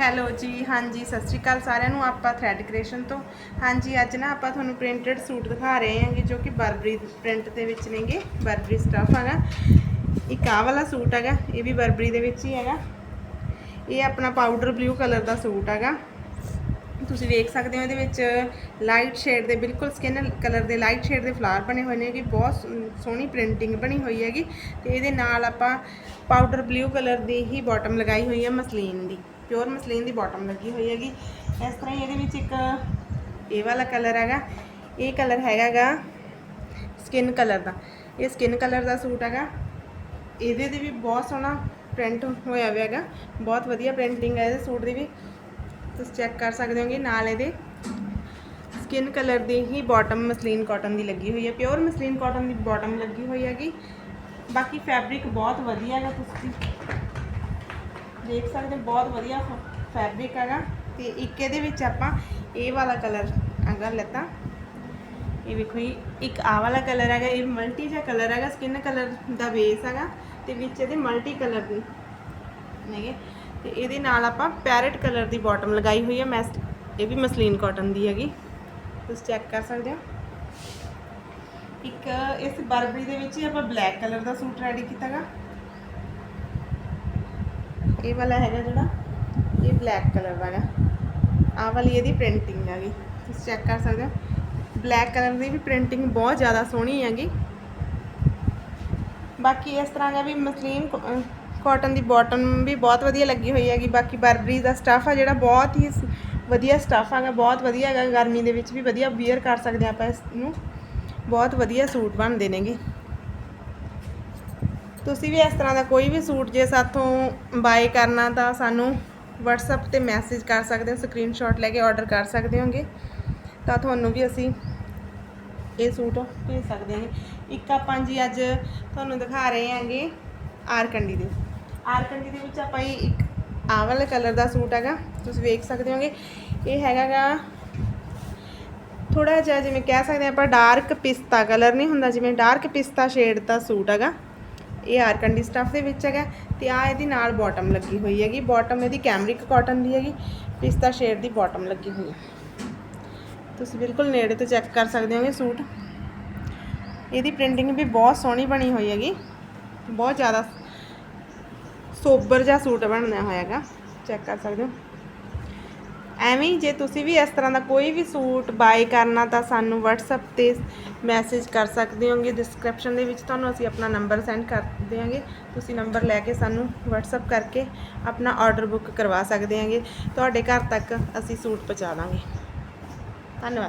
Hello ਜੀ, ਹਾਂਜੀ, ਸਤਿ ਸ਼੍ਰੀ ਅਕਾਲ ਸਾਰਿਆਂ ਨੂੰ ਆਪਾਂ ਥ੍ਰੈਡ ਕ੍ਰੀਏਸ਼ਨ ਤੋਂ। ਹਾਂਜੀ, ਅੱਜ ਨਾ ਆਪਾਂ ਤੁਹਾਨੂੰ ਪ੍ਰਿੰਟਡ ਸੂਟ ਦਿਖਾ ਰਹੇ ਹਾਂਗੇ ਜੋ ਕਿ ਬਰਬਰੀ ਪ੍ਰਿੰਟ ਦੇ ਵਿੱਚ ਨੇਗੇ ਬਰਬਰੀ ਸਟਫ ਹੈਗਾ ਇੱਕ ਆ ਵਾਲਾ ਸੂਟ ਹੈਗਾ, ਇਹ ਵੀ ਬਰਬਰੀ ਦੇ ਵਿੱਚ ਹੀ ਹੈਗਾ। ਇਹ ਆਪਣਾ ਪਾਊਡਰ ਬਲੂ ਕਲਰ ਦਾ ਸੂਟ ਹੈਗਾ। ਤੁਸੀਂ ਵੇਖ ਸਕਦੇ ਹੋ ਇਹਦੇ ਵਿੱਚ ਲਾਈਟ ਸ਼ੇਡ ਦੇ, ਬਿਲਕੁਲ ਸਕਿਨ ਕਲਰ ਦੇ ਲਾਈਟ ਸ਼ੇਡ ਦੇ ਫਲਾਵਰ ਬਣੇ ਹੋਏ ਨੇ ਕਿ ਬਹੁਤ ਸੋ- ਸੋਹਣੀ ਪ੍ਰਿੰਟਿੰਗ ਬਣੀ ਹੋਈ ਹੈਗੀ ਤੇ ਇਹਦੇ ਨਾਲ ਆਪਾਂ ਪਾਊਡਰ ਬਲੂ ਕਲਰ ਦੀ ਹੀ ਬਾਟਮ ਲਗਾਈ ਹੋਈ ਹੈ, ਮਸਲੀਨ ਦੀ ਪਿਓਰ ਮਸਲੀਨ ਦੀ ਬਾਟਮ ਲੱਗੀ ਹੋਈ ਹੈਗੀ। ਇਸ ਤਰ੍ਹਾਂ ਹੀ ਇਹਦੇ ਵਿੱਚ ਇੱਕ ਇਹ ਵਾਲਾ ਕਲਰ ਹੈਗਾ, ਇਹ ਕਲਰ ਹੈਗਾਗਾ ਸਕਿਨ ਕਲਰ ਦਾ, ਇਹ ਸਕਿਨ ਕਲਰ ਦਾ ਸੂਟ ਹੈਗਾ। ਇਹਦੇ ਤੇ ਵੀ ਬਹੁਤ ਸੋਹਣਾ ਪ੍ਰਿੰਟ ਹੋਇਆ ਹੋਇਆ ਹੈਗਾ, ਬਹੁਤ ਵਧੀਆ ਪ੍ਰਿੰਟਿੰਗ ਹੈ ਇਹਦੇ ਸੂਟ ਦੀ ਵੀ। ਤੁਸੀਂ ਚੈੱਕ ਕਰ ਸਕਦੇ ਹੋਗੇ ਨਾਲ ਇਹਦੇ ਸਕਿਨ ਕਲਰ ਦੀ ਹੀ ਬਾਟਮ ਮਸਲੀਨ ਕਾਟਨ ਦੀ ਲੱਗੀ ਹੋਈ ਹੈ ਪਿਓਰ ਮਸਲੀਨ ਕਾਟਨ ਦੀ ਬਾਟਮ ਲੱਗੀ ਹੋਈ ਹੈਗੀ। ਬਾਕੀ ਫੈਬਰਿਕ ਬਹੁਤ ਵਧੀਆ ਹੈਗਾ ਤੁਸੀਂ ਦੇਖ ਸਕਦੇ ਹੋ, ਬਹੁਤ ਵਧੀਆ ਫੈਬਰਿਕ ਹੈਗਾ। ਤੇ ਇੱਕ ਇਹਦੇ ਵਿੱਚ ਆਪਾਂ ਇਹ ਵਾਲਾ ਕਲਰ ਅਗਰ ਲੈਤਾ। ਇਹ ਵੇਖੋ ਜੀ, ਇੱਕ ਆ ਵਾਲਾ ਕਲਰ ਹੈਗਾ, ਇਹ ਮਲਟੀ ਜਿਹਾ ਕਲਰ ਹੈਗਾ ਸਕਿਨ ਕਲਰ ਦਾ ਬੇਸ ਹੈਗਾ। ਤੇ ਵਿੱਚ ਇਹਦੇ ਮਲਟੀ ਕਲਰ ਦੀ ਹੈਗੇ। ਤੇ ਇਹਦੇ ਨਾਲ ਆਪਾਂ ਪੈਰਟ ਕਲਰ ਦੀ ਬਾਟਮ ਲਗਾਈ ਹੋਈ ਹੈ ਮੈਸ ਇਹ ਵੀ ਮਸਲੀਨ ਕਾਟਨ ਦੀ ਹੈਗੀ। ਤੁਸੀਂ ਚੈੱਕ ਕਰ ਸਕਦੇ ਹੋ। ਇੱਕ ਇਸ ਬਰਬਰੀ ਦੇ ਵਿੱਚ ਹੀ ਆਪਾਂ ਬਲੈਕ ਕਲਰ ਦਾ ਸੂਟ ਰੈਡੀ ਕੀਤਾਗਾ। ਇਹ ਵਾਲਾ ਹੈਗਾ ਜਿਹੜਾ, ਇਹ ਬਲੈਕ ਕਲਰ ਦਾ ਹੈਗਾ ਆਹ ਵਾਲੀ ਇਹਦੀ ਪ੍ਰਿੰਟਿੰਗ ਹੈਗੀ। ਤੁਸੀਂ ਚੈੱਕ ਕਰ ਸਕਦੇ ਹੋ। ਬਲੈਕ ਕਲਰ ਦੀ ਵੀ ਪ੍ਰਿੰਟਿੰਗ ਬਹੁਤ ਜ਼ਿਆਦਾ ਸੋਹਣੀ ਹੈਗੀ। ਬਾਕੀ ਇਸ ਤਰ੍ਹਾਂ ਦਾ ਵੀ ਮਸਲੀਨ ਕਾਟਨ ਦੀ ਬਾਟਮ ਵੀ ਬਹੁਤ ਵਧੀਆ ਲੱਗੀ ਹੋਈ ਹੈਗੀ, ਬਾਕੀ ਬਰਬਰੀ ਦਾ ਸਟੱਫ ਆ ਜਿਹੜਾ ਬਹੁਤ ਹੀ ਵਧੀਆ ਸਟੱਫ ਹੈਗਾ ਬਹੁਤ ਵਧੀਆ ਹੈਗਾ, ਗਰਮੀ ਦੇ ਵਿੱਚ ਵੀ ਵਧੀਆ ਵੀਅਰ ਕਰ ਸਕਦੇ ਆਪਾਂ ਇਸ ਨੂੰ ਬਹੁਤ ਵਧੀਆ ਸੂਟ ਬਣਦੇ ਨੇਗੇ। ਤੁਸੀਂ ਵੀ ਇਸ ਤਰ੍ਹਾਂ ਦਾ ਕੋਈ ਵੀ ਸੂਟ ਜੇ ਸਾਥੋਂ ਬਾਏ ਕਰਨਾ ਤਾਂ ਸਾਨੂੰ WhatsApp ਤੇ ਮੈਸੇਜ ਕਰ ਸਕਦੇ ਹੋ ਸਕਰੀਨਸ਼ਾਟ ਲੈ ਕੇ ਆਰਡਰ ਕਰ ਸਕਦੇ ਹੋਗੇ। ਤਾਂ ਤੁਹਾਨੂੰ ਵੀ ਅਸੀਂ ਇਹ ਸੂਟ ਭੇਜ ਸਕਦੇ ਹਾਂ। ਇੱਕ ਆਪਾਂ ਜੀ ਅੱਜ ਤੁਹਾਨੂੰ ਦਿਖਾ ਰਹੇ ਹਾਂਗੇ ਆਰਕੰਡੀ ਦੇ। ਆਰਕੰਡੀ ਦੇ ਵਿੱਚ ਆਪਾਂ ਇਹ ਇੱਕ ਆਹ ਵਾਲੇ ਕਲਰ ਦਾ ਸੂਟ ਹੈਗਾ, ਤੁਸੀਂ ਵੇਖ ਸਕਦੇ ਹੋਗੇ। ਇਹ ਹੈਗਾਗਾ ਥੋੜਾ ਜਿਹਾ ਜਿਵੇਂ ਕਹਿ ਸਕਦੇ ਹਾਂ ਆਪਾਂ ਡਾਰਕ ਪਿਸਤਾ ਕਲਰ ਨਹੀਂ ਹੁੰਦਾ, ਜਿਵੇਂ ਡਾਰਕ ਪਿਸਤਾ ਸ਼ੇਡ ਦਾ ਸੂਟ ਹੈਗਾ। ਇਹ ਆਰਕੰਡੀ ਸਟਫ ਦੇ ਵਿੱਚ ਹੈਗਾ ਤੇ ਆ ਇਹਦੀ ਨਾਲ ਬਾਟਮ ਲੱਗੀ ਹੋਈ ਹੈਗੀ। ਬਾਟਮ ਇਹਦੀ ਕੈਮਰਿਕ ਕਾਟਨ ਦੀ ਹੈਗੀ, ਪਿਸਤਾ ਸ਼ੇਡ ਦੀ ਬਾਟਮ ਲੱਗੀ ਹੋਈ ਹੈ। ਤੁਸੀਂ ਬਿਲਕੁਲ ਨੇੜੇ ਤੋਂ ਚੈੱਕ ਕਰ ਸਕਦੇ ਹੋਗੇ ਸੂਟ। ਇਹਦੀ ਪ੍ਰਿੰਟਿੰਗ ਵੀ ਬਹੁਤ ਸੋਹਣੀ ਬਣੀ ਹੋਈ ਹੈਗੀ, ਬਹੁਤ ਜ਼ਿਆਦਾ ਸੋਬਰ ਜਿਹਾ ਸੂਟ ਬਣਨਾ ਹੋਇਆ ਹੈਗਾ ਚੈੱਕ ਕਰ ਸਕਦੇ ਹੋ। ਐਵੇਂ ਜੇ ਤੁਸੀਂ ਵੀ ਇਸ ਤਰ੍ਹਾਂ ਦਾ ਕੋਈ ਵੀ ਸੂਟ ਬਾਏ ਕਰਨਾ ਤਾਂ ਸਾਨੂੰ WhatsApp ਤੇ ਮੈਸੇਜ ਕਰ ਸਕਦੇ ਹੋਗੇ। ਡਿਸਕ੍ਰਿਪਸ਼ਨ ਦੇ ਵਿੱਚ ਤੁਹਾਨੂੰ ਅਸੀਂ ਆਪਣਾ ਨੰਬਰ ਸੈਂਡ ਕਰ ਦਿਆਂਗੇ। ਤੁਸੀਂ ਨੰਬਰ ਲੈ ਕੇ ਸਾਨੂੰ WhatsApp ਕਰਕੇ ਆਪਣਾ ਆਰਡਰ ਬੁੱਕ ਕਰਵਾ ਸਕਦੇ ਹਾਂਗੇ। ਤੁਹਾਡੇ ਘਰ ਤੱਕ ਅਸੀਂ ਸੂਟ ਪਹੁੰਚਾ ਦਾਂਗੇ। ਧੰਨਵਾਦ।